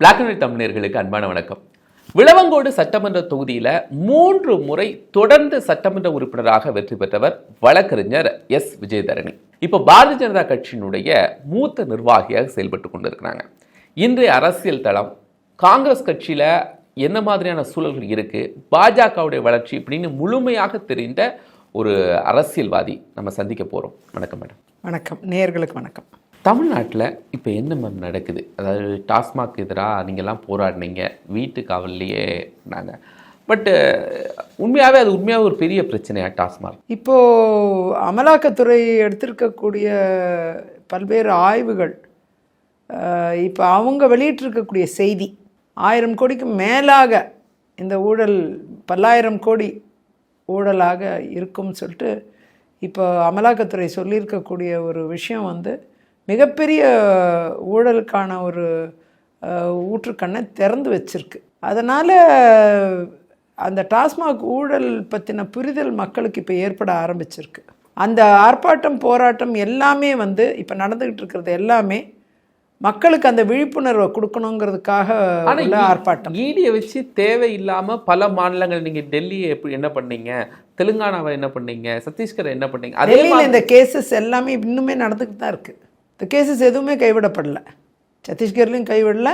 Black and white தமிழர்களுக்கு அன்பான வணக்கம். விளவங்கோடு சட்டமன்ற தொகுதியில் மூன்று முறை தொடர்ந்து சட்டமன்ற உறுப்பினராக வெற்றி பெற்றவர் வழக்கறிஞர் எஸ். விஜயதரணி. இப்போ பாரதிய ஜனதா கட்சியினுடைய மூத்த நிர்வாகியாக செயல்பட்டு கொண்டிருக்கிறாங்க. இன்றைய அரசியல் தளம் காங்கிரஸ் கட்சியில் என்ன மாதிரியான சூழல்கள் இருக்குது பாஜகவுடைய வளர்ச்சி இப்படின்னு முழுமையாக தெரிந்த ஒரு அரசியல்வாதி நம்ம சந்திக்க போகிறோம் வணக்கம் மேடம். வணக்கம். நேயர்களுக்கு வணக்கம். தமிழ்நாட்டில் இப்போ என்ன மேம் நடக்குது? அதாவது டாஸ்மாக் எதிராக நீங்கள்லாம் போராடினீங்க. வீட்டு காவல்லையே நாங்கள் பட்டு உண்மையாகவே அது உண்மையாக ஒரு பெரிய பிரச்சனையா டாஸ்மாக்? இப்போது அமலாக்கத்துறை எடுத்திருக்கக்கூடிய பல்வேறு ஆய்வுகள் இப்போ அவங்க வெளியிட்டிருக்கக்கூடிய செய்தி ஆயிரம் கோடிக்கு மேலாக இந்த ஊழல் பல்லாயிரம் கோடி ஊழலாக இருக்கும்னு சொல்லிட்டு இப்போ அமலாக்கத்துறை சொல்லியிருக்கக்கூடிய ஒரு விஷயம் வந்து மிகப்பெரிய ஊழலுக்கான ஒரு ஊற்றுக்கண்ணை திறந்து வச்சிருக்கு. அதனால் அந்த டாஸ்மாக் ஊழல் பற்றின புரிதல் மக்களுக்கு இப்போ ஏற்பட ஆரம்பிச்சிருக்கு. அந்த ஆர்ப்பாட்டம் போராட்டம் எல்லாமே வந்து இப்போ நடந்துக்கிட்டு இருக்கிறது எல்லாமே மக்களுக்கு அந்த விழிப்புணர்வை கொடுக்கணுங்கிறதுக்காக ஆர்ப்பாட்டம். ஈடியை வச்சு தேவையில்லாம பல மாநிலங்கள் நீங்க டெல்லியை எப்படி என்ன பண்ணீங்க? தெலுங்கானாவை என்ன பண்ணீங்க? சத்தீஸ்கரை என்ன பண்ணீங்க? அதே இந்த கேசஸ் எல்லாமே இன்னுமே நடந்துக்கிட்டு தான் இருக்குது இந்த கேசஸ் எதுவுமே கைவிடப்படல. சத்தீஸ்கர்லேயும் கைவிடல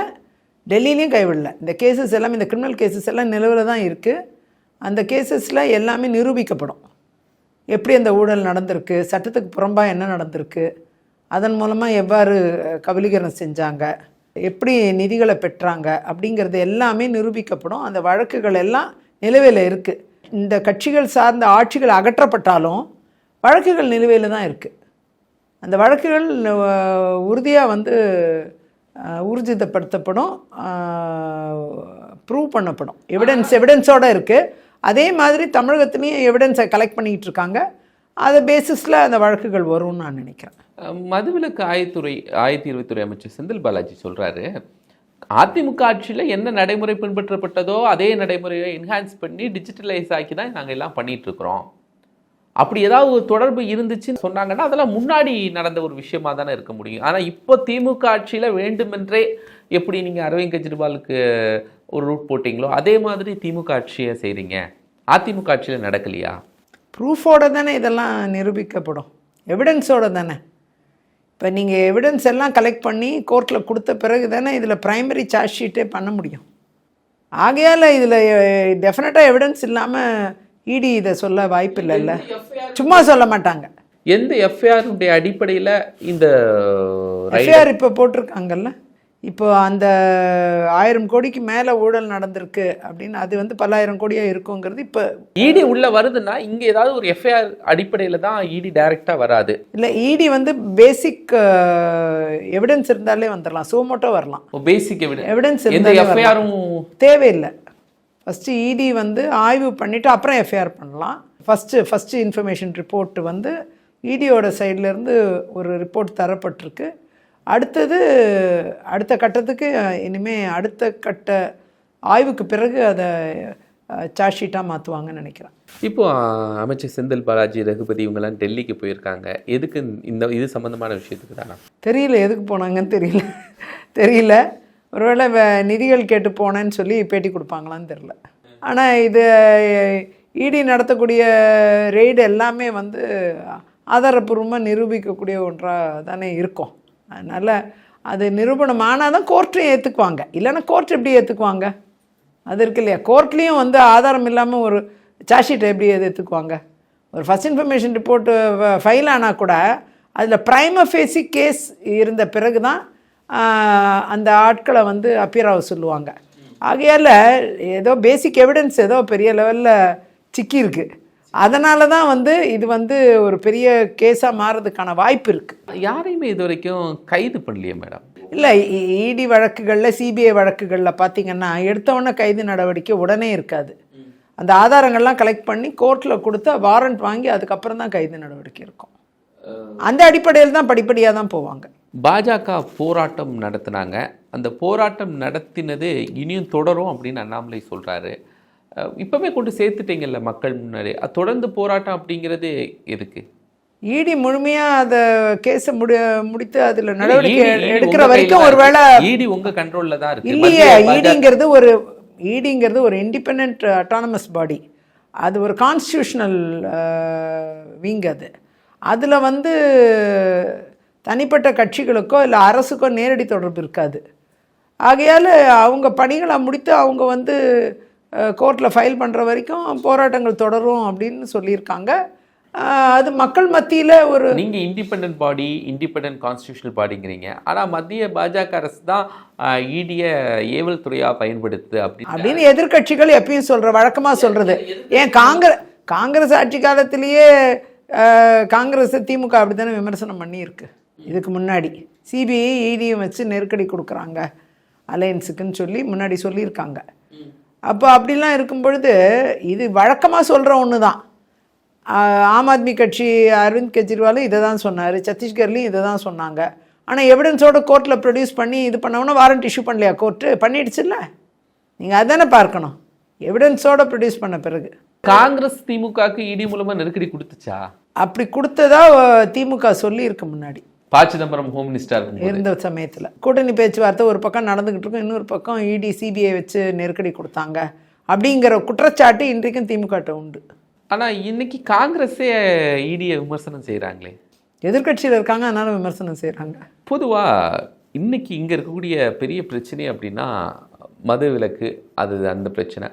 டெல்லியிலையும் கைவிடல. இந்த கேசஸ் எல்லாமே இந்த கிரிமினல் கேசஸ் எல்லாம் நிலவில் தான் இருக்குது அந்த கேசஸில் எல்லாமே நிரூபிக்கப்படும். எப்படி அந்த ஊழல் நடந்திருக்கு சட்டத்துக்கு புறம்பாக என்ன நடந்திருக்கு அதன் மூலமாக எவ்வாறு கபலீகரணம் செஞ்சாங்க எப்படி நிதிகளை பெற்றாங்க அப்படிங்கிறது எல்லாமே நிரூபிக்கப்படும். அந்த வழக்குகள் எல்லாம் நிலுவையில் இருக்குது இந்த கட்சிகள் சார்ந்த ஆட்சிகள் அகற்றப்பட்டாலும் வழக்குகள் நிலுவையில் தான் இருக்குது அந்த வழக்குகள் உறுதியாக வந்து ஊர்ஜிதப்படுத்தப்படும் ப்ரூவ் பண்ணப்படும். எவிடன்ஸ் எவிடன்ஸோடு இருக்குது அதே மாதிரி தமிழகத்துலேயும் எவிடன்ஸை கலெக்ட் பண்ணிக்கிட்டு இருக்காங்க. அதை பேசிஸில் அந்த வழக்குகள் வரும்னு நான் நினைக்கிறேன். மதுவிலக்கு ஆயத்துறை ஆயத்தி இருபத்துறை அமைச்சர் செந்தில் பாலாஜி சொல்றாரு அதிமுக ஆட்சியில என்ன நடைமுறை பின்பற்றப்பட்டதோ அதே நடைமுறையை என்ஹான்ஸ் பண்ணி டிஜிட்டலைஸ் ஆக்கி தான் நாங்க எல்லாம் பண்ணிட்டு இருக்கிறோம். அப்படி ஏதாவது ஒரு தொடர்பு இருந்துச்சுன்னு சொன்னாங்கன்னா அதெல்லாம் முன்னாடி நடந்த ஒரு விஷயமா தானே இருக்க முடியும். ஆனால் இப்போ திமுக ஆட்சியில் வேண்டுமென்றே எப்படி நீங்கள் அரவிந்த் கெஜ்ரிவாலுக்கு ஒரு ரூட் போட்டிங்களோ அதே மாதிரி திமுக ஆட்சியை செய்கிறீங்க அதிமுக ஆட்சியில் நடக்கலையா? ப்ரூஃபோட தானே இதெல்லாம் நிரூபிக்கப்படும். எவிடன்ஸோட தானே. இப்போ நீங்கள் எவிடன்ஸ் எல்லாம் கலெக்ட் பண்ணி கோர்ட்டில் கொடுத்த பிறகு தானே இதில் ப்ரைமரி சார்ஜ் ஷீட்டே பண்ண முடியும். ஆகையால் இதில் டெஃபினட்டாக eh, எவிடன்ஸ் இல்லாமல் இடி இதை சொல்ல வாய்ப்பு இல்லைல்ல சும்மா சொல்ல மாட்டாங்க. எந்த எஃப்ஐஆருடைய அடிப்படையில இந்த எஃப்ஐஆர் இப்போ போட்டிருக்காங்கல்ல? இப்போ அந்த ஆயிரம் கோடிக்கு மேலே ஊழல் நடந்திருக்கு அப்படின்னு அது வந்து பல்லாயிரம் கோடியாக இருக்குங்கிறது இப்போ இடி உள்ள வருதுன்னா இங்க ஏதாவது ஒரு எஃப்ஐஆர் அடிப்படையில தான் இடி டைரக்டா வராது. இல்லை இடி வந்து பேசிக் எவிடன்ஸ் இருந்தாலே வந்துடலாம் சோமோட்டோ வரலாம். பேசிக் எவிடன்ஸ் எவிடன்ஸ் எந்த. எஃப்ஐஆரும் தேவையில்லை. ஃபஸ்ட்டு இடி வந்து ஆய்வு பண்ணிவிட்டு அப்புறம் எஃப்ஐஆர் பண்ணலாம். ஃபஸ்ட்டு ஃபஸ்ட்டு இன்ஃபர்மேஷன் ரிப்போர்ட் வந்து இடியோட சைட்லேருந்து ஒரு ரிப்போர்ட் தரப்பட்டிருக்கு. அடுத்தது அடுத்த கட்டத்துக்கு இனிமே அடுத்த கட்ட ஆய்வுக்கு பிறகு அதை சார்ஜ் ஷீட்டாக மாற்றுவாங்கன்னு நினைக்கிறேன். இப்போ அஹ், அமைச்சர் செந்தில் பாலாஜி ரகுபதி இவங்கெல்லாம் டெல்லிக்கு போயிருக்காங்க. எதுக்கு இந்த இது சம்பந்தமான விஷயத்துக்கு தானா? தெரியல எதுக்கு போனாங்கன்னு தெரியல. தெரியல. ஒருவேளை நிதிகள் கேட்டு போனேன்னு சொல்லி பேட்டி கொடுப்பாங்களான்னு தெரில ஆனால் இது இடி நடத்தக்கூடிய ரெய்டு எல்லாமே வந்து ஆதாரப்பூர்வமாக நிரூபிக்கக்கூடிய ஒன்றாக தானே இருக்கும். அதனால் அது நிரூபணம் ஆனால் தான் கோர்ட்டையும் ஏற்றுக்குவாங்க இல்லைன்னா கோர்ட் எப்படி ஏற்றுக்குவாங்க அது இருக்கு இல்லையா? கோர்ட்லேயும் வந்து ஆதாரம் இல்லாமல் ஒரு சார்ஜ்ஷீட்டை எப்படி எது ஏற்றுக்குவாங்க ஒரு ஃபஸ்ட் இன்ஃபர்மேஷன் ரிப்போர்ட்டு ஃபைல் ஆனால் கூட அதில் ப்ரைம ஃபேசி கேஸ் இருந்த பிறகு தான் அந்த ஆட்களை வந்து அப்பியர் ஆக சொல்லுவாங்க. ஆகையால் ஏதோ பேசிக் எவிடன்ஸ் ஏதோ பெரிய லெவலில் சிக்கியிருக்கு. அதனால தான் வந்து இது வந்து ஒரு பெரிய கேஸாக மாறதுக்கான வாய்ப்பு இருக்குது யாரையுமே இது வரைக்கும் கைது பண்ணலையே மேடம்? இல்லை இடி வழக்குகளில் சிபிஐ வழக்குகளில் பார்த்தீங்கன்னா எடுத்தவொடனே கைது நடவடிக்கை உடனே இருக்காது. அந்த ஆதாரங்கள்லாம் கலெக்ட் பண்ணி கோர்ட்டில் கொடுத்தா வாரண்ட் வாங்கி அதுக்கப்புறம் தான் கைது நடவடிக்கை இருக்கும். அந்த அடிப்படையில் தான் படிப்படியாக தான் போவாங்க. பாஜக போராட்டம் நடத்தினாங்க. அந்த போராட்டம் நடத்தினது இனியும் தொடரும் அப்படின்னு அண்ணாமலை சொல்றாரு. அஹ் இப்பவே கொண்டு சேர்த்துட்டீங்கல்ல மக்கள் முன்னாடி. அது தொடர்ந்து போராட்டம் அப்படிங்கிறது எதுக்கு? இடி முழுமையா அதை கேஸை முடி முடித்து அதுல நடவடிக்கை எடுக்கிற வரைக்கும் ஒருவேளை இருக்கு. ED உங்க கண்ட்ரோல்ல தான் இருக்கு. இல்லையே ஈடிங்கிறது ஒரு ஈடிங்கிறது ஒரு இண்டிபெண்ட் அட்டானமஸ் பாடி அது ஒரு கான்ஸ்டியூஷனல் விங் அது. அதில் வந்து தனிப்பட்ட கட்சிகளுக்கோ இல்லை அரசுக்கோ நேரடி தொடர்பு இருக்காது. ஆகையால் அவங்க பணிகளை முடித்து அவங்க வந்து கோர்ட்டில் ஃபைல் பண்ணுற வரைக்கும் போராட்டங்கள் தொடரும் அப்படின்னு சொல்லியிருக்காங்க. அது மக்கள் மத்தியில் ஒரு நீங்க இண்டிபெண்டன்ட் பாடி இண்டிபெண்டன்ட் கான்ஸ்டியூஷனல் பாடிங்கிறீங்க ஆனா மத்திய பாஜக அரசு தான் இடிய ஏவல் துறையா பயன்படுத்து அப்படின்னு. அப்படின்னு எதிர்க்கட்சிகள் எப்பயும் சொல்ற வழக்கமா சொல்றது. ஏன் காங்கிரஸ் காங்கிரஸ் ஆட்சி காலத்திலேயே காங்கிரஸ் திமுக அப்படித்தானே விமர்சனம் பண்ணியிருக்கு. இதுக்கு முன்னாடி. சிபிஐ இடியும் வச்சு நெருக்கடி கொடுக்குறாங்க. அலையன்ஸுக்குன்னு சொல்லி முன்னாடி சொல்லியிருக்காங்க. அப்போ அப்படிலாம் இருக்கும் பொழுது இது வழக்கமாக சொல்கிற ஒன்று தான் ஆம் ஆத்மி கட்சி அரவிந்த் கெஜ்ரிவாலும் இதை தான் சொன்னார் சத்தீஸ்கர்லேயும் இதை தான் சொன்னாங்க. ஆனால் எவிடன்ஸோட கோர்ட்டில் ப்ரொடியூஸ் பண்ணி இது பண்ணோன்னா வாரண்ட் இஷ்யூ பண்ணலையா கோர்ட்டு பண்ணிடுச்சுல்ல? நீங்கள் அதானே பார்க்கணும். எவிடன்ஸோட ப்ரொடியூஸ் பண்ண பிறகு. காங்கிரஸ் திமுகக்கு இடி மூலமா நெருக்கடி கொடுத்துச்சா? அப்படி கொடுத்ததா திமுக சொல்லியிருக்கு முன்னாடி. ப சிதம்பரம் ஹோம் மினிஸ்டர் இருந்த சமயத்தில். கூட்டணி பேச்சுவார்த்தை ஒரு பக்கம் நடந்துக்கிட்டு இருக்கும் இன்னொரு பக்கம் E இடி சிபிஐ வச்சு நெருக்கடி கொடுத்தாங்க. அப்படிங்கிற குற்றச்சாட்டு இன்றைக்கும் திமுகட்ட உண்டு. ஆனா இன்னைக்கு காங்கிரஸே இடிய விமர்சனம் செய்றாங்களே. எதிர்க்கட்சியில் இருக்காங்க அதனால விமர்சனம் செய்கிறாங்க பொதுவா இன்னைக்கு இங்க இருக்கக்கூடிய பெரிய பிரச்சனை அப்படின்னா மது விலக்கு அது அந்த பிரச்சனை.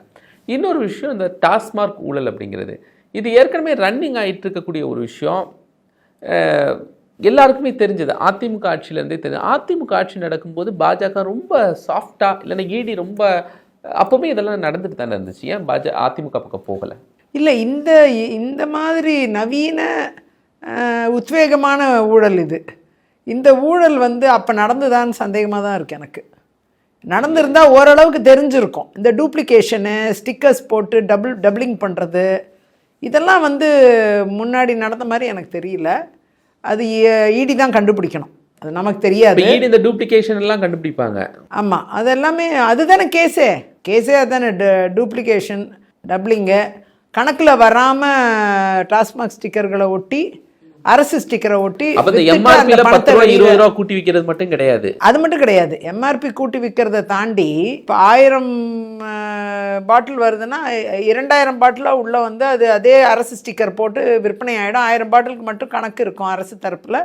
இன்னொரு விஷயம் இந்த டாஸ்மார்க் ஊழல் அப்படிங்கிறது. இது ஏற்கனவே ரன்னிங் ஆயிட்டு இருக்கக்கூடிய ஒரு விஷயம். எல்லாருக்குமே தெரிஞ்சது அதிமுக ஆட்சியிலேருந்தே தெரிஞ்சது. அதிமுக ஆட்சி நடக்கும்போது பாஜக ரொம்ப சாஃப்டாக இல்லைன்னா ஈடி ரொம்ப அப்போவுமே இதெல்லாம் நடந்துட்டு தானே இருந்துச்சு. ஏன் பாஜ அதிமுக பக்கம் போகலை? இல்லை இந்த இந்த மாதிரி நவீன உத்வேகமான ஊழல் இது. இந்த ஊழல் வந்து அப்போ நடந்துதான்னு சந்தேகமாக தான் இருக்கு எனக்கு. நடந்திருந்தால் ஓரளவுக்கு தெரிஞ்சிருக்கும். இந்த டூப்ளிகேஷனு ஸ்டிக்கர்ஸ் போட்டு டபுள் டபுளிங் பண்ணுறது இதெல்லாம் வந்து முன்னாடி நடந்த மாதிரி எனக்கு தெரியல. அது ஈடி தான் கண்டுபிடிக்கணும். அது நமக்கு தெரியாது. ஈடி இந்த டூப்ளிகேஷன் எல்லாம் கண்டுபிடிப்பாங்க. ஆமாம் அது எல்லாமே அதுதானே கேஸே. கேஸே அதுதானே டூப்ளிகேஷன் டப்ளிங்கு கணக்கில் வராமல் டாஸ்மாக் ஸ்டிக்கர்களை ஒட்டி அரசு ஸ்டிக்கரை ஒட்டி கூட்டி விற்கிறது மட்டும் கிடையாது. அது மட்டும் கிடையாது. எம்ஆர்பி கூட்டி விற்கிறத தாண்டி இப்போ ஆயிரம் பாட்டில் வருதுன்னா இரண்டாயிரம் பாட்டிலாக உள்ள வந்து அது அதே அரசு ஸ்டிக்கர் போட்டு விற்பனை ஆகிடும் ஆயிரம் பாட்டிலுக்கு மட்டும் கணக்கு இருக்கும் அரசு தரப்பில்.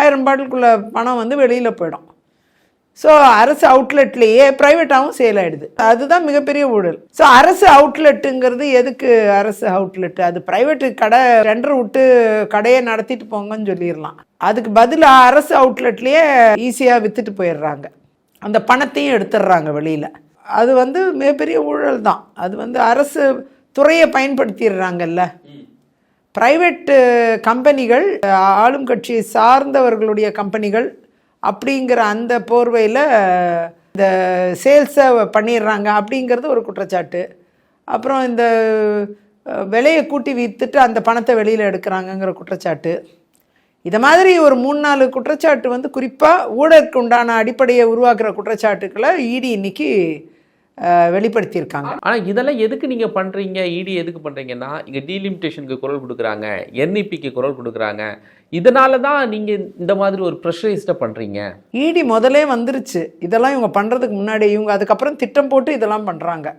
ஆயிரம் பாட்டிலுக்குள்ள பணம் வந்து வெளியில் போயிடும். ஸோ அரசு அவுட்லெட்லேயே ப்ரைவேட்டாகவும் சேல் ஆகிடுது அதுதான் மிகப்பெரிய ஊழல். ஸோ அரசு அவுட்லெட்டுங்கிறது எதுக்கு அரசு அவுட்லெட்டு அது ப்ரைவேட்டு கடை ரெண்டரை விட்டு கடையை நடத்திட்டு போங்கன்னு சொல்லிடலாம். அதுக்கு பதிலாக அரசு அவுட்லெட்லேயே ஈஸியாக விற்றுட்டு போயிடுறாங்க. அந்த பணத்தையும் எடுத்துடுறாங்க வெளியில். அது வந்து மிகப்பெரிய ஊழல் தான். அது வந்து அரசு துறையை பயன்படுத்திடுறாங்கல்ல. ப்ரைவேட்டு கம்பெனிகள் ஆளும் கட்சியை சார்ந்தவர்களுடைய கம்பெனிகள் அப்படிங்கிற அந்த போர்வையில் இந்த சேல்ஸை பண்ணிடுறாங்க அப்படிங்கிறது ஒரு குற்றச்சாட்டு. அப்புறம் இந்த விலையை கூட்டி விற்றுட்டு அந்த பணத்தை வெளியில் எடுக்கிறாங்கங்கிற குற்றச்சாட்டு. இதை மாதிரி ஒரு மூணு நாலு குற்றச்சாட்டு வந்து குறிப்பாக ஊழலுக்கு உண்டான அடிப்படையை உருவாக்குற குற்றச்சாட்டுக்களை இடி இன்னைக்கு வெளிப்படுத்தியிருக்காங்க. ஆனா இதெல்லாம் எதுக்கு நீங்க பண்றீங்க? இடி எதுக்கு பண்றீங்கன்னா இங்க டீலிமிட்டேஷனுக்கு குரல் கொடுக்குறாங்க. என்இபிக்கு குரல் கொடுக்குறாங்க. இதனால தான் நீங்க இந்த மாதிரி ஒரு ப்ரெஷரைஸ்டாக பண்றீங்க. இடி முதலே வந்துருச்சு. இதெல்லாம் இவங்க பண்ணுறதுக்கு முன்னாடி இவங்க அதுக்கப்புறம் திட்டம் போட்டு இதெல்லாம் பண்ணுறாங்க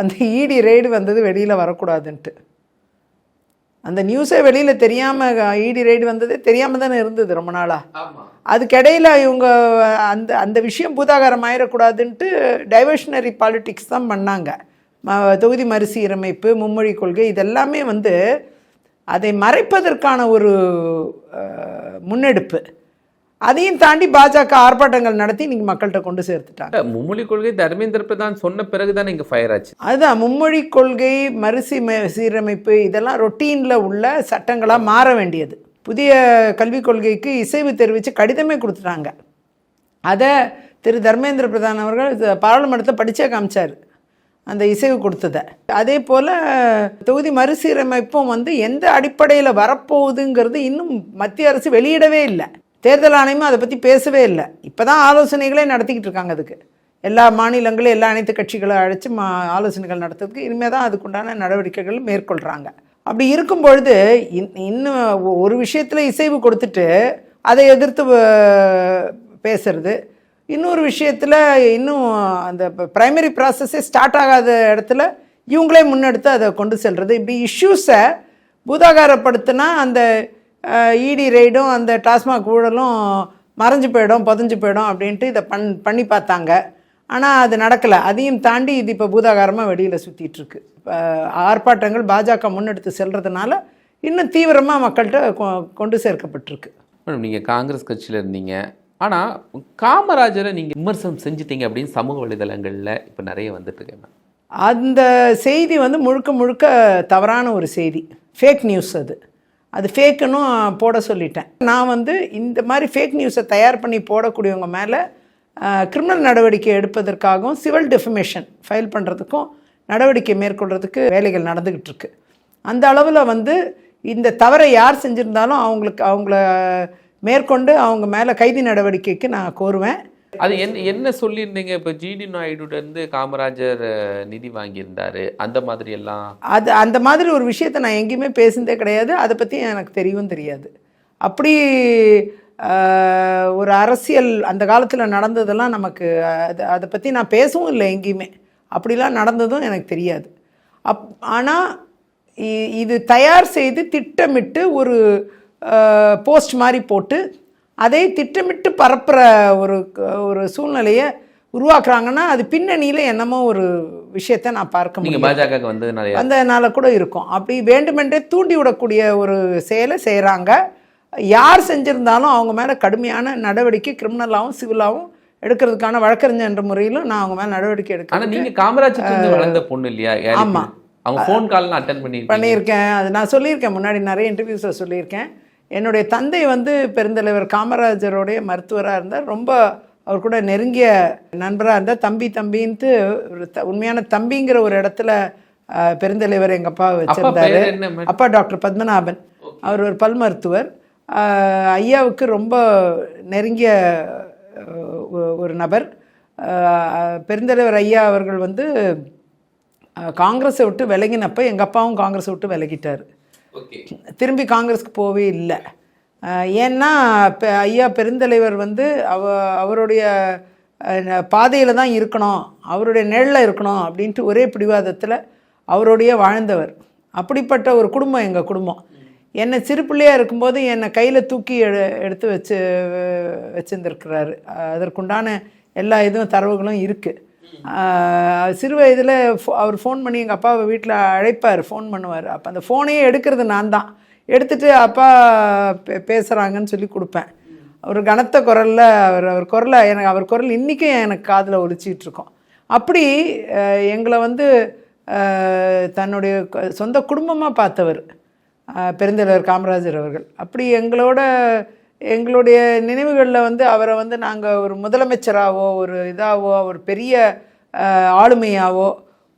அந்த இடி ரெய்டு வந்தது வெளியில் வரக்கூடாதுன்ட்டு. அந்த நியூஸே வெளியில் தெரியாமல் இடி ரெய்டு வந்ததே தெரியாமல் தானே இருந்தது ரொம்ப நாளாக அதுக்கிடையில் இவங்க அந்த அந்த விஷயம் பூதாகாரம் ஆயிடக்கூடாதுன்ட்டு டைவர்ஷனரி பாலிடிக்ஸ் தான் பண்ணாங்க. ம- தொகுதி மறுசீரமைப்பு மும்மொழி கொள்கை இதெல்லாமே வந்து அதை மறைப்பதற்கான ஒரு முன்னெடுப்பு. அதையும் தாண்டி பாஜக ஆர்ப்பாட்டங்கள் நடத்தி இன்னைக்கு மக்கள்கிட்ட கொண்டு சேர்த்துட்டாங்க. மும்மொழி கொள்கை தர்மேந்திர பிரதான் சொன்ன பிறகுதான் இங்க ஃபயர் ஆச்சு. அதுதான் மும்மொழி கொள்கை மறுசி சீரமைப்பு இதெல்லாம் ரொட்டீனில் உள்ள சட்டங்களாக மாற வேண்டியது. புதிய கல்விக் கொள்கைக்கு இசைவு தெரிவித்து கடிதமே கொடுத்துட்டாங்க. அதை திரு தர்மேந்திர பிரதான் அவர்கள் இது பாராளுமன்றத்தில் படிச்சே காமிச்சார். அந்த இசைவு கொடுத்ததை. அதே போல் தொகுதி மறுசீரமைப்பும் வந்து எந்த அடிப்படையில் வரப்போகுதுங்கிறது இன்னும் மத்திய அரசு வெளியிடவே இல்லை. தேர்தல் ஆணையமும் அதை பற்றி பேசவே இல்லை. இப்போ தான் ஆலோசனைகளே நடத்திக்கிட்டு இருக்காங்க அதுக்கு. எல்லா மாநிலங்களும் எல்லா அனைத்து கட்சிகளும் அழைச்சி மா ஆலோசனைகள் நடத்துறதுக்கு இனிமேல் தான் அதுக்குண்டான நடவடிக்கைகள் மேற்கொள்கிறாங்க அப்படி இருக்கும் பொழுது இன்- இன்னும் ஒரு விஷயத்தில் இசைவு கொடுத்துட்டு அதை எதிர்த்து பேசுறது. இன்னொரு விஷயத்தில் இன்னும் அந்த ப்ரைமரி ப்ராசஸே ஸ்டார்ட் ஆகாத இடத்துல இவங்களே முன்னெடுத்து அதை கொண்டு செல்வது இப்படி இஷ்யூஸை பூதாகாரப்படுத்தினா அந்த இடி ரெய்டும் அந்த டாஸ்மாக் ஊழலும் மறைஞ்சு போயிடும் புதஞ்சு போயிடும் அப்படின்ட்டு இதை பண் பண்ணி பார்த்தாங்க. ஆனால் அது நடக்கலை. அதையும் தாண்டி இது இப்போ பூதாகாரமாக வெளியில் சுற்றிட்டு இருக்கு இப்போ ஆர்ப்பாட்டங்கள் பாஜக முன்னெடுத்து செல்றதுனால இன்னும் தீவிரமாக மக்கள்கிட்ட கொ- கொண்டு சேர்க்கப்பட்டிருக்கு. மேடம் நீங்கள் காங்கிரஸ் கட்சியில் இருந்தீங்க. ஆனால் காமராஜரை நீங்கள் விமர்சனம் செஞ்சிட்டீங்க அப்படின்னு சமூக வலைதளங்களில் இப்போ நிறைய வந்துட்டு இருக்கு மேம் அந்த செய்தி வந்து முழுக்க முழுக்க தவறான ஒரு செய்தி. ஃபேக் நியூஸ் அது. அது ஃபேக்குன்னு போட சொல்லிட்டேன். நான் வந்து இந்த மாதிரி ஃபேக் நியூஸை தயார் பண்ணி போடக்கூடியவங்க மேலே கிரிமினல் நடவடிக்கை எடுப்பதற்காகவும் சிவில் டெஃபமேஷன் ஃபைல் பண்ணுறதுக்கும் நடவடிக்கை மேற்கொள்கிறதுக்கு வேலைகள் நடந்துக்கிட்டு இருக்கு. அந்த அளவில் வந்து இந்த தவறை யார் செஞ்சுருந்தாலும் அவங்களுக்கு அவங்கள மேற்கொண்டு அவங்க மேலே கைதி நடவடிக்கைக்கு நான் கோருவேன். அது என்ன என்ன சொல்லியிருந்தீங்க? இப்போ ஜிடி நாயுடுலேருந்து காமராஜர் நிதி வாங்கியிருந்தாரு. அந்த மாதிரி எல்லாம். அது அந்த மாதிரி ஒரு விஷயத்தை நான் எங்கேயுமே பேசுனதே கிடையாது. அதை பற்றி எனக்கு தெரியவும் தெரியாது. அப்படி ஒரு அரசியல் அந்த காலத்தில் நடந்ததெல்லாம் நமக்கு அது அதை பற்றி நான் பேசவும் இல்லை எங்கேயுமே. அப்படிலாம் நடந்ததும் எனக்கு தெரியாது. அப் ஆனால் இது தயார் செய்து திட்டமிட்டு ஒரு போஸ்ட் மாதிரி போட்டு அதை திட்டமிட்டு பரப்புகிற ஒரு ஒரு சூழ்நிலையை உருவாக்குறாங்கன்னா அது பின்னணியில் என்னமோ ஒரு விஷயத்தை நான் பார்க்க நீங்கள் முடியும். பாஜக வந்து அதனால கூட இருக்கும். அப்படி வேண்டுமென்றே தூண்டி விடக்கூடிய ஒரு செயலை செய்கிறாங்க யார் செஞ்சுருந்தாலும் அவங்க மேலே கடுமையான நடவடிக்கை கிரிமினலாகவும் சிவிலாகவும் எடுக்கிறதுக்கான வழக்கறிஞர் என்ற முறையிலும் நான் அவங்க மேலே நடவடிக்கை ஆனா எடுக்க நீங்க காமராஜர் வந்து வளர்ந்த பொண்ணு இல்லையா யாருக்கு? ஆமா. அவங்க ஃபோன் கால்லாம் அட்டன் பண்ணி பண்ணியிருக்கேன். அது நான் சொல்லியிருக்கேன். முன்னாடி நிறைய இன்டர்வியூஸில் சொல்லியிருக்கேன். என்னுடைய தந்தை வந்து பெருந்தலைவர் காமராஜருடைய மருத்துவராக இருந்தார். ரொம்ப அவர் கூட நெருங்கிய நண்பராக இருந்தார். தம்பி தம்பின்ட்டு ஒரு த உண்மையான தம்பிங்கிற ஒரு இடத்துல பெருந்தலைவர் எங்கள் அப்பா வச்சிருந்தாரு? அப்பா டாக்டர் பத்மநாபன். அவர் ஒரு பல் மருத்துவர். ஐயாவுக்கு ரொம்ப நெருங்கிய ஒரு நபர். பெருந்தலைவர் ஐயா அவர்கள் வந்து காங்கிரஸை விட்டு விலகினப்ப எங்கள் அப்பாவும் காங்கிரஸை விட்டு விலகிட்டார். திரும்பி காங்கிரஸ்க்கு போகவே இல்லை. ஏன்னா இப்போ ஐயா பெருந்தலைவர் வந்து அவ அவருடைய பாதையில் தான் இருக்கணும். அவருடைய நிழலில் இருக்கணும் அப்படின்ட்டு ஒரே பிடிவாதத்தில் அவருடைய வாழ்ந்தவர். அப்படிப்பட்ட ஒரு குடும்பம் எங்கள் குடும்பம். என்னை சிறு இருக்கும்போது என்னை கையில் தூக்கி எடு எடுத்து வச்சு வச்சுருந்துருக்கிறாரு. அதற்குண்டான எல்லா இதுவும் தரவுகளும் இருக்குது சிறு வயதில் அவர் ஃபோன் பண்ணி எங்கள் அப்பாவை வீட்டில் அழைப்பார் ஃபோன் பண்ணுவார். அப்போ அந்த ஃபோனையே எடுக்கிறது நான் தான். எடுத்துட்டு அப்பா பே பேசுகிறாங்கன்னு சொல்லி கொடுப்பேன். அவர் கனத்த குரலில் அவர் அவர் குரலை எனக்கு அவர் குரல் இன்றைக்கும் எனக்கு காதில் ஒழிச்சிகிட்ருக்கோம் அப்படி எங்களை வந்து தன்னுடைய சொந்த குடும்பமாக பார்த்தவர் பெருந்தலைவர் காமராஜர் அவர்கள். அப்படி எங்களோட எங்களுடைய நினைவுகளில் வந்து அவரை வந்து நாங்கள் ஒரு முதலமைச்சராகவோ ஒரு இதாகவோ ஒரு பெரிய ஆளுமையாகவோ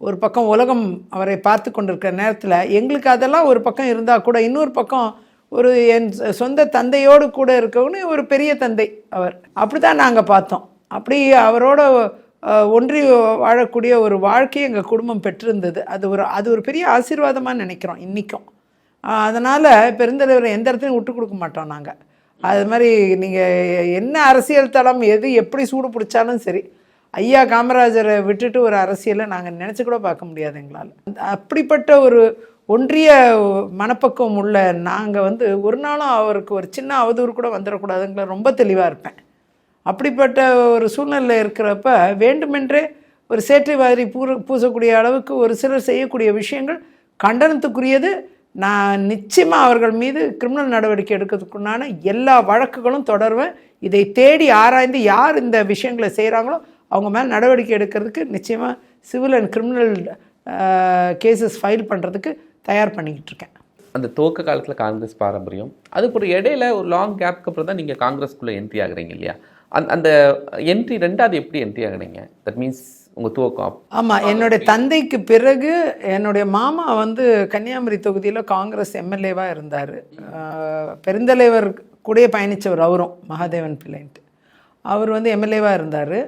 ஒரு பக்கம் உலகம் அவரை பார்த்து கொண்டிருக்கிற நேரத்தில் எங்களுக்கு அதெல்லாம் ஒரு பக்கம் இருந்தால் கூட இன்னொரு பக்கம் ஒரு என் சொந்த தந்தையோடு கூட இருக்கவனு ஒரு பெரிய தந்தை அவர். அப்படி தான் நாங்கள் பார்த்தோம். அப்படி அவரோட ஒன்றி வாழக்கூடிய ஒரு வாழ்க்கையை எங்கள் குடும்பம் பெற்றிருந்தது. அது ஒரு அது ஒரு பெரிய ஆசீர்வாதமாக நினைக்கிறோம் இன்றைக்கும் அதனால் பெருந்தலைவரை எந்த இடத்துலையும் விட்டு கொடுக்க மாட்டோம் நாங்கள் அது மாதிரி நீங்கள் என்ன அரசியல் தளம் எது எப்படி சூடு பிடிச்சாலும் சரி ஐயா காமராஜரை விட்டுட்டு ஒரு அரசியலை நாங்கள் நினச்சி கூட பார்க்க முடியாது எங்களால். அப்படிப்பட்ட ஒரு ஒன்றிய மனப்பக்குவம் உள்ள நாங்கள் வந்து ஒரு நாளும் அவருக்கு ஒரு சின்ன அவதூறு கூட வந்துடக்கூடாதுங்கிற ரொம்ப தெளிவாக இருப்பேன். அப்படிப்பட்ட ஒரு சூழ்நிலை இருக்கிறப்ப வேண்டுமென்றே ஒரு சேற்றை வாரி பூ பூசக்கூடிய அளவுக்கு ஒரு சிலர் செய்யக்கூடிய விஷயங்கள் கண்டனத்துக்குரியது நான் நிச்சயமாக அவர்கள் மீது கிரிமினல் நடவடிக்கை எடுக்கிறதுக்குண்டான எல்லா வழக்குகளும் தொடர்வேன். இதை தேடி ஆராய்ந்து யார் இந்த விஷயங்களை செய்கிறாங்களோ அவங்க மேலே நடவடிக்கை எடுக்கிறதுக்கு நிச்சயமாக civil and criminal cases file பண்ணுறதுக்கு தயார் பண்ணிக்கிட்டு இருக்கேன். அந்த துவக்க காலத்தில் காங்கிரஸ் பாரம்பரியம் அதுக்கு ஒரு இடையில ஒரு லாங் கேப்க்கு அப்புறம் தான் நீங்கள் காங்கிரஸ்குள்ளே என்ட்ரி ஆகுறீங்க இல்லையா? அந்த அந்த என்ட்ரி ரெண்டாவது எப்படி என்ட்ரி ஆகுறீங்க? தட் மீன்ஸ் உங்கள் துவக்கம் ஆமாம் என்னுடைய தந்தைக்கு பிறகு என்னுடைய மாமா வந்து கன்னியாகுமரி தொகுதியில் காங்கிரஸ் எம்எல்ஏவாக இருந்தார். பெருந்தலைவர் கூடயே பயணித்தவர் அவரும் மகாதேவன் பிள்ளைன்ட்டு. அவர் வந்து எம்எல்ஏவாக இருந்தார்.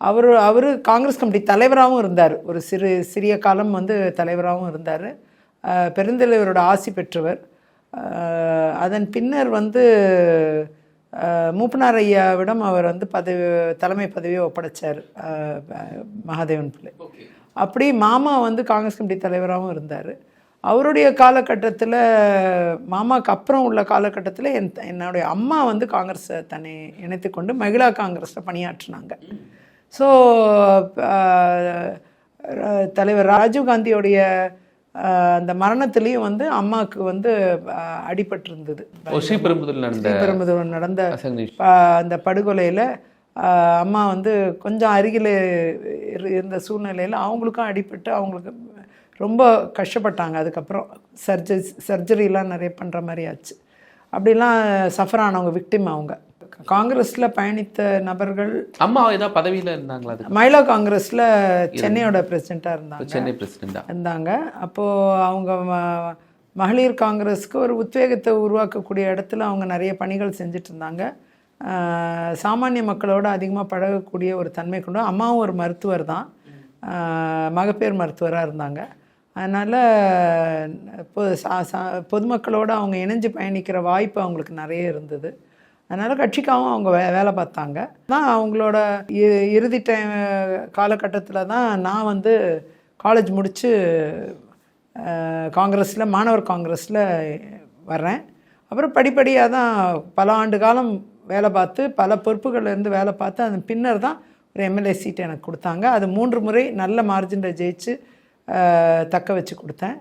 அவர் அவர் காங்கிரஸ் கமிட்டி தலைவராகவும் இருந்தார். ஒரு சிறு சிறிய காலம் வந்து தலைவராகவும் இருந்தார். பெருந்தலைவரோட ஆசி பெற்றவர். அதன் பின்னர் வந்து மூப்பனார் ஐயாவிடம் அவர் வந்து பதவி தலைமை பதவியை ஒப்படைச்சார். மகாதேவன் பிள்ளை. அப்படி மாமா வந்து காங்கிரஸ் கமிட்டி தலைவராகவும் இருந்தார். அவருடைய காலகட்டத்தில் மாமாக்கு அப்புறம் உள்ள காலகட்டத்தில் என் என்னுடைய அம்மா வந்து காங்கிரஸை தன்னை இணைத்து கொண்டு மகிழா காங்கிரஸில் பணியாற்றினாங்க. ஸோ தலைவர் ராஜீவ்காந்தியோடைய அந்த மரணத்துலேயும் வந்து அம்மாவுக்கு வந்து அடிபட்டிருந்தது. ஸ்ரீபெரும்புதூர் நடந்த அந்த படுகொலையில் அம்மா வந்து கொஞ்சம் அருகில் இரு- இருந்த சூழ்நிலையில் அவங்களுக்கும் அடிபட்டு அவங்களுக்கு ரொம்ப கஷ்டப்பட்டாங்க. அதுக்கப்புறம் சர்ஜரி சர்ஜரிலாம் நிறைய பண்ணுற மாதிரி ஆச்சு. அப்படிலாம் சஃபர் ஆனவங்க விக்டிம் அவங்க. காங்கிரஸில் பயணித்த நபர்கள் அம்மா ஏதாவது பதவியில இருந்தாங்களா மயிலா காங்கிரஸில் சென்னையோட பிரசிடெண்ட்டாக இருந்தாங்க. சென்னை பிரசிடண்டா இருந்தாங்க. அப்போது அவங்க மகளிர் காங்கிரஸுக்கு ஒரு உத்வேகத்தை உருவாக்கக்கூடிய இடத்துல அவங்க நிறைய பணிகள் செஞ்சுட்டு இருந்தாங்க. சாமானிய மக்களோட அதிகமாக பழகக்கூடிய ஒரு தன்மை கொண்டு அம்மாவும் ஒரு மருத்துவர் தான். ஆஹ் மகப்பேறு மருத்துவராக இருந்தாங்க. அதனால் பொ சா- சா- பொதுமக்களோட அவங்க இணைஞ்சு பயணிக்கிற வாய்ப்பு அவங்களுக்கு நிறைய இருந்தது. அதனால் கட்சிக்காகவும் அவங்க வே வேலை பார்த்தாங்க. தான் அவங்களோட இ- இறுதி டைம் காலகட்டத்தில் தான் நான் வந்து காலேஜ் முடித்து காங்கிரஸில் மாணவர் காங்கிரஸில் வர்றேன். அப்புறம் படிப்படியாக தான் பல ஆண்டு காலம் வேலை பார்த்து பல பொறுப்புகள்லேருந்து வேலை பார்த்து அதன் பின்னர் தான் ஒரு எம்எல்ஏ சீட் எனக்கு கொடுத்தாங்க. அது மூன்று முறை நல்ல மார்ஜினில் ஜெயிச்சு தக்க வச்சு கொடுத்தேன்.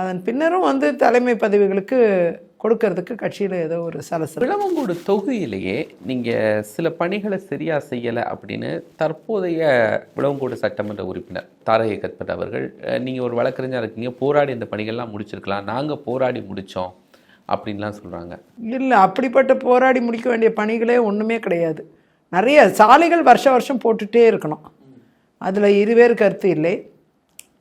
அதன் பின்னரும் வந்து தலைமை பதவிகளுக்கு கொடுக்கறதுக்கு கட்சியில் ஏதோ ஒரு சலசல. விளவங்கோடு தொகுதியிலேயே நீங்க சில பணிகளை சரியா செய்யல அப்படின்னு தற்போதைய விளவங்கோடு சட்டமன்ற உறுப்பினர் தாரகை கத்பட் அவர்கள் அஹ், நீங்க ஒரு வழக்கறிஞர் இருக்கீங்க போராடி இந்த பணிகள்லாம் முடிச்சிருக்கலாம் நாங்க போராடி முடிச்சோம் அப்படின்லாம் சொல்றாங்க. இல்லை அப்படிப்பட்ட போராடி முடிக்க வேண்டிய பணிகளே ஒன்றுமே கிடையாது. நிறைய சாலைகள் வருஷ வருஷம் போட்டுகிட்டே இருக்கணும். அதில் இருவேறு கருத்து இல்லை.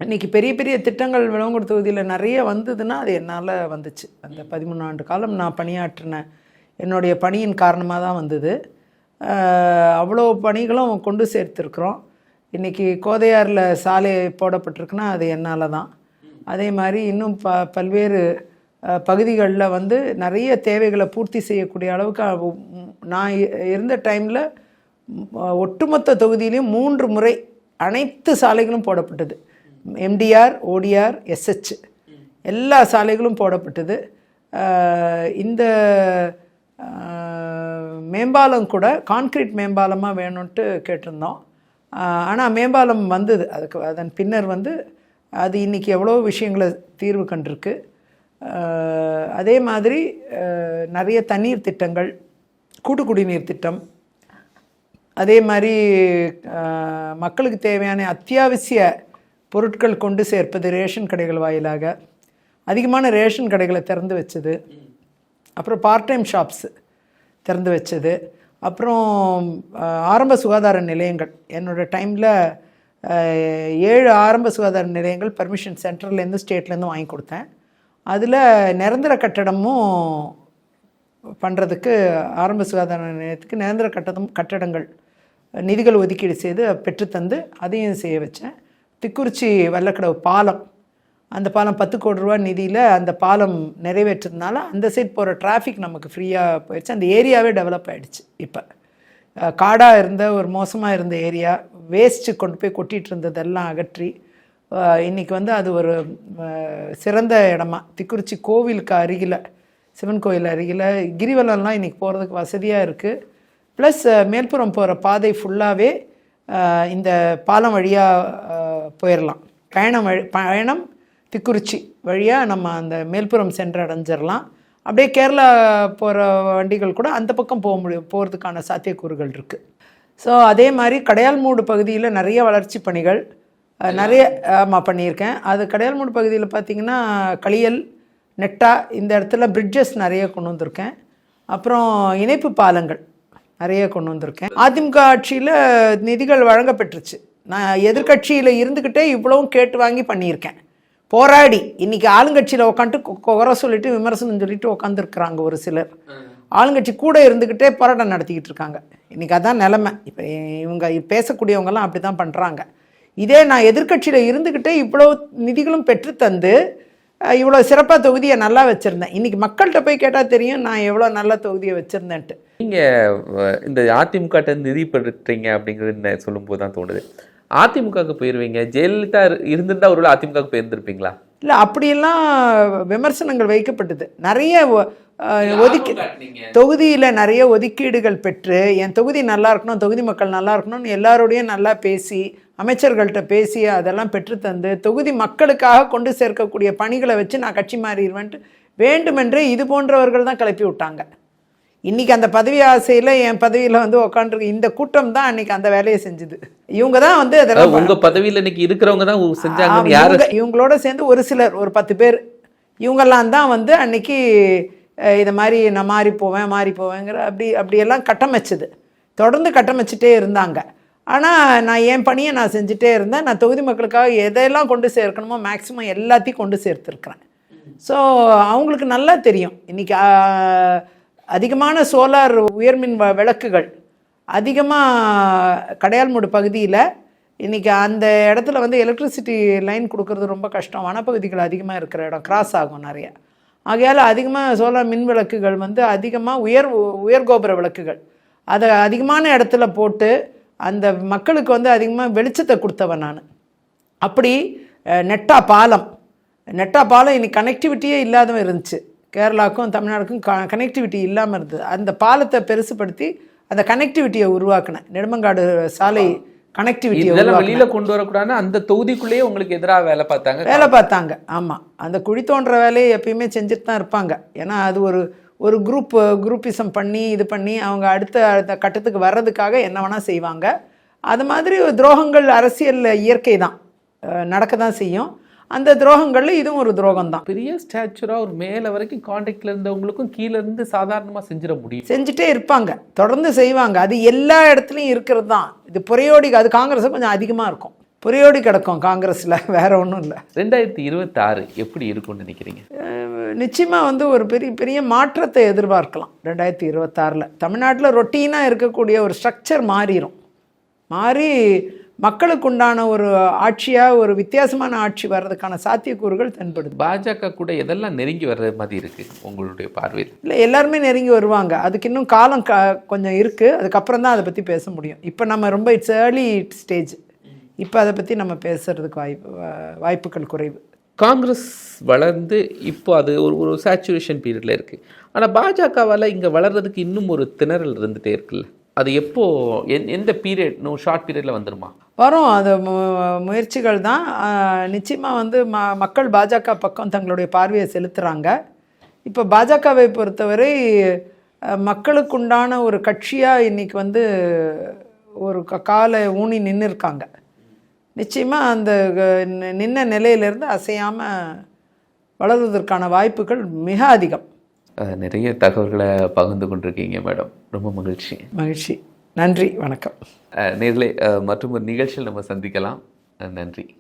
இன்னைக்கு பெரிய பெரிய திட்டங்கள் விளங்குற தொகுதியில் நிறைய வந்ததுன்னா அது என்னால் வந்துச்சு. அந்த பதிமூணு ஆண்டு காலம் நான் பணியாற்றின என்னுடைய பணியின் காரணமாக தான் வந்தது. அவ்வளோ பணிகளும் கொண்டு சேர்த்துருக்குறோம். இன்றைக்கி கோதையாரில் சாலை போடப்பட்டிருக்குன்னா அது என்னால் தான். அதே மாதிரி இன்னும் ப பல்வேறு பகுதிகளில் வந்து நிறைய தேவைகளை பூர்த்தி செய்யக்கூடிய அளவுக்கு நான் இருந்த டைமில் ஒட்டுமொத்த தொகுதியிலையும் மூன்று முறை அனைத்து சாலைகளும் போடப்பட்டது. எம்டிஆர் ஓடிஆர் எஸ்ஹெச் எல்லா சாலைகளும் போடப்பட்டது. இந்த மேம்பாலம் கூட கான்கிரீட் மேம்பாலமாக வேணும்ன்ட்டு கேட்டிருந்தோம். ஆனால் மேம்பாலம் வந்தது. அதுக்கு அதன் பின்னர் வந்து அது இன்றைக்கி எவ்வளோ விஷயங்களை தீர்வு கண்டிருக்கு. அதே மாதிரி நிறைய தண்ணீர் திட்டங்கள் கூட்டு குடிநீர் திட்டம். அதே மாதிரி மக்களுக்கு தேவையான அத்தியாவசிய பொருட்கள் கொண்டு சேர்ப்பது ரேஷன் கடைகள் வாயிலாக. அதிகமான ரேஷன் கடைகளை திறந்து வச்சது. அப்புறம் பார்ட் டைம் ஷாப்ஸு திறந்து வச்சது. அப்புறம் ஆரம்ப சுகாதார நிலையங்கள். என்னோடய டைமில் ஏழு ஆரம்ப சுகாதார நிலையங்கள் பர்மிஷன் சென்ட்ரல்லேருந்து ஸ்டேட்லேருந்து வாங்கி கொடுத்தேன். அதில் நிரந்தர கட்டடமும் பண்ணுறதுக்கு ஆரம்ப சுகாதார நிலையத்துக்கு நிரந்தர கட்டடம் கட்டடங்கள் நிதிகள் ஒதுக்கீடு செய்து பெற்றுத்தந்து அதையும் செய்ய வச்சேன். திக்குறிச்சி வெள்ளக்கடவு பாலம். அந்த பாலம் பத்து கோடி ரூபா நிதியில் அந்த பாலம் நிறைவேற்றதுனால அந்த சைட் போகிற டிராஃபிக் நமக்கு ஃப்ரீயாக போயிடுச்சு. அந்த ஏரியாவே டெவலப் ஆகிடுச்சு இப்போ. காடாக இருந்த ஒரு மோசமாக இருந்த ஏரியா வேஸ்ட்டு கொண்டு போய் கொட்டிகிட்டு இருந்ததெல்லாம் அகற்றி இன்றைக்கி வந்து அது ஒரு சிறந்த இடமா. திக்குறிச்சி கோவிலுக்கு அருகில் சிவன் கோயில் அருகில் கிரிவலம்லாம் இன்றைக்கி போகிறதுக்கு வசதியாக இருக்குது ப்ளஸ் மேல்புறம் போகிற பாதை ஃபுல்லாகவே இந்த பாலம் வழியாக போயிடலாம் பயணம் வழி பயணம் திக்குறிச்சி வழியாக நம்ம அந்த மேல்புறம் சென்று அடைஞ்சிடலாம் அப்படியே கேரளா போகிற வண்டிகள் கூட அந்த பக்கம் போக முடியும். போகிறதுக்கான சாத்தியக்கூறுகள் இருக்குது ஸோ அதே மாதிரி கடையால்மூடு பகுதியில் நிறைய வளர்ச்சி பணிகள் நிறைய ஆமாம் பண்ணியிருக்கேன். அது கடையால்மூடு பகுதியில் பார்த்திங்கன்னா களியல் நெட்டா இந்த இடத்துல பிரிட்ஜஸ் நிறைய கொண்டு வந்திருக்கேன். அப்புறம் இணைப்பு பாலங்கள் நிறைய கொண்டு வந்திருக்கேன். அதிமுக ஆட்சியில் நிதிகள் வழங்கப்பட்டுருச்சு. நான் எதிர்க்கட்சியில் இருந்துக்கிட்டே இவ்வளவும் கேட்டு வாங்கி பண்ணியிருக்கேன். போராடி இன்னைக்கு ஆளுங்கட்சியில் உட்காந்துட்டு குறை சொல்லிட்டு விமர்சனம் சொல்லிட்டு உட்காந்துருக்குறாங்க ஒரு சிலர். ஆளுங்கட்சி கூட இருந்துக்கிட்டே போராட்டம் நடத்திக்கிட்டு இருக்காங்க. இன்னைக்கு அதான் நிலமை. இப்போ இவங்க பேசக்கூடியவங்கெல்லாம் அப்படி தான் பண்ணுறாங்க இதே நான் எதிர்க்கட்சியில் இருந்துக்கிட்டே இவ்வளோ நிதிகளும் பெற்று தந்து அஹ், இவ்வளோ சிறப்பாக தொகுதியை நல்லா வச்சுருந்தேன். இன்றைக்கி மக்கள்கிட்ட போய் கேட்டால் தெரியும் நான் எவ்வளோ நல்ல தொகுதியை வச்சுருந்தேன்ட்டு. நீங்க அஹ், இந்த அதிமுக நிதி பெற்றீங்க அப்படிங்கிறது சொல்லும்போது தான் தோணுது. அதிமுகவுக்கு போயிருவீங்க. ஜெயலலிதா இரு- இருந்திருந்தா ஒருவேளை அதிமுகவுக்கு போயிருந்திருப்பீங்களா? இல்லை அப்படியெல்லாம் விமர்சனங்கள் வைக்கப்பட்டது. நிறைய ஒதுக்கி தொகுதியில் நிறைய ஒதுக்கீடுகள் பெற்று என் தொகுதி நல்லா இருக்கணும் தொகுதி மக்கள் நல்லா இருக்கணும்னு எல்லாரோடையும் நல்லா பேசி அமைச்சர்கள்ட்ட பேசி அதெல்லாம் பெற்று தந்து தொகுதி மக்களுக்காக கொண்டு சேர்க்கக்கூடிய பணிகளை வச்சு நான் கட்சி மாறிடுவேன்ட்டு வேண்டுமென்றே இது போன்றவர்கள் தான் கிளப்பி விட்டாங்க. இன்னைக்கு அந்த பதவி ஆசையில் என் பதவியில் வந்து உக்காண்டிருக்கு இந்த கூட்டம் தான் அன்னைக்கு அந்த வேலையை செஞ்சுது. இவங்க தான் வந்து அதெல்லாம் உங்க பதவியில இன்னைக்கு இருக்கிறவங்க தான் ஆமா, செஞ்சாங்கன்னு யாரு? இவங்க- இவங்களோட சேர்ந்து ஒரு சிலர் ஒரு பத்து பேர். இவங்கெல்லாம் தான் வந்து அன்னைக்கு இதை மாதிரி நான் மாறி போவேன் மாறி போவேங்கிற அப்படி அப்படியெல்லாம் கட்டமைச்சது. தொடர்ந்து கட்டமைச்சிட்டே இருந்தாங்க. ஆனால் நான் என் பணியை நான் செஞ்சுட்டே இருந்தேன். நான் தொகுதி மக்களுக்காக எதையெல்லாம் கொண்டு சேர்க்கணுமோ மேக்ஸிமம் எல்லாத்தையும் கொண்டு சேர்த்துருக்குறேன். ஸோ அவங்களுக்கு நல்லா தெரியும். இன்றைக்கி அதிகமான சோலார் உயர்மின் வ- விளக்குகள். அதிகமாக கடையால்மூடு பகுதியில் இன்றைக்கி அந்த இடத்துல வந்து எலக்ட்ரிசிட்டி லைன் கொடுக்கறது ரொம்ப கஷ்டம். வனப்பகுதிகள் அதிகமாக இருக்கிற இடம் கிராஸ் ஆகும் நிறைய. ஆகையால் அதிகமாக சோலார் மின் விளக்குகள் வந்து அதிகமாக உயர் உயர் கோபுர விளக்குகள். அதை அதிகமான இடத்துல போட்டு அந்த மக்களுக்கு வந்து அதிகமாக வெளிச்சத்தை கொடுத்தவன் நான். அப்படி நெட்டா பாலம் நெட்டா பாலம் இன்னைக்கு கனெக்டிவிட்டியே இல்லாதவன் இருந்துச்சு. கேரளாவுக்கும் தமிழ்நாடுக்கும் க கனெக்டிவிட்டி இல்லாமல் இருந்தது. அந்த பாலத்தை பெருசுப்படுத்தி அந்த கனெக்டிவிட்டியை உருவாக்கினேன். நெடுமங்காடு சாலை உருவாக்கினேன். வெளியில கொண்டு வரக்கூடாதுன்னு அந்த தொகுதிக்குள்ளேயே உங்களுக்கு எதிராக வேலை பார்த்தாங்க. வேலை பார்த்தாங்க. ஆமாம் அந்த குழி தோன்ற வேலையை எப்பயுமே செஞ்சுட்டு தான் இருப்பாங்க. ஏன்னா அது ஒரு ஒரு குரூப் குரூப்பிசம் பண்ணி இது பண்ணி அவங்க அடுத்த அடுத்த கட்டத்துக்கு வர்றதுக்காக என்ன வேணால் செய்வாங்க. அது மாதிரி துரோகங்கள் அரசியலில் இயற்கை தான். நடக்க தான் செய்யும். அந்த துரோகங்களில் இதுவும் ஒரு துரோகம் தான் பெரிய ஸ்டாச்சுரா ஒரு மேல வரைக்கும் கான்டாக்ட்ல இருந்தவங்களுக்கும் கீழ இருந்து சாதாரணமா செஞ்சிட முடியும். செஞ்சுட்டே இருப்பாங்க. தொடர்ந்து செய்வாங்க. அது எல்லா இடத்துலையும் இருக்கிறது தான் இது புறையோடி அது காங்கிரஸ் கொஞ்சம் அதிகமாக இருக்கும். புறையோடி கிடக்கும் காங்கிரஸில் வேற ஒன்றும் இல்லை. ரெண்டாயிரத்தி இருபத்தாறு எப்படி இருக்கும்னு நினைக்கிறீங்க? நிச்சயமாக வந்து ஒரு பெரிய பெரிய மாற்றத்தை எதிர்பார்க்கலாம். ரெண்டாயிரத்தி இருபத்தாறில். தமிழ்நாட்டில் ரொட்டீனாக இருக்கக்கூடிய ஒரு ஸ்ட்ரக்சர் மாறிடும் மாறி மக்களுக்கு உண்டான ஒரு ஆட்சியாக ஒரு வித்தியாசமான ஆட்சி வர்றதுக்கான சாத்தியக்கூறுகள் தென்படுது. பாஜக கூட எதெல்லாம் நெருங்கி வர்ற மாதிரி இருக்கு உங்களுடைய பார்வையில்? இல்லை எல்லாருமே நெருங்கி வருவாங்க. அதுக்கு இன்னும் காலம் க கொஞ்சம் இருக்குது அதுக்கப்புறம் தான் அதை பற்றி பேச முடியும். இப்போ நம்ம ரொம்ப இட்ஸ் ஏர்லி ஸ்டேஜ் இப்போ அதை பற்றி நம்ம பேசுறதுக்கு வாய்ப்பு வாய்ப்புகள் குறைவு. காங்கிரஸ் வளர்ந்து இப்போ அது ஒரு ஒரு சேச்சுரேஷன் பீரியட்ல இருக்கு. ஆனா பாஜகவால இங்க வளர்றதுக்கு இன்னும் ஒரு திணறல் இருந்துட்டே இருக்குல்ல? அது எப்போ எந்- எந்த பீரியட் நோ ஷார்ட் பீரியடில் வந்துருமா? வரும். அது மு- முயற்சிகள் தான். நிச்சயமாக வந்து ம மக்கள் பாஜக பக்கம் தங்களுடைய பார்வையை செலுத்துகிறாங்க இப்போ பாஜகவை பொறுத்தவரை மக்களுக்குண்டான ஒரு கட்சியாக இன்றைக்கி வந்து ஒரு க- காலை ஊனி நின்று இருக்காங்க நிச்சயமாக அந்த க- நின்ன நிலையிலேருந்து அசையாமல் வளர்வதற்கான வாய்ப்புகள் மிக அதிகம். நிறைய தகவல்களை பகிர்ந்து கொண்டிருக்கீங்க மேடம். ரொம்ப மகிழ்ச்சி. மகிழ்ச்சி. நன்றி. வணக்கம். அஹ், மற்றும் ஒரு நிகழ்ச்சியில் நம்ம சந்திக்கலாம். நன்றி.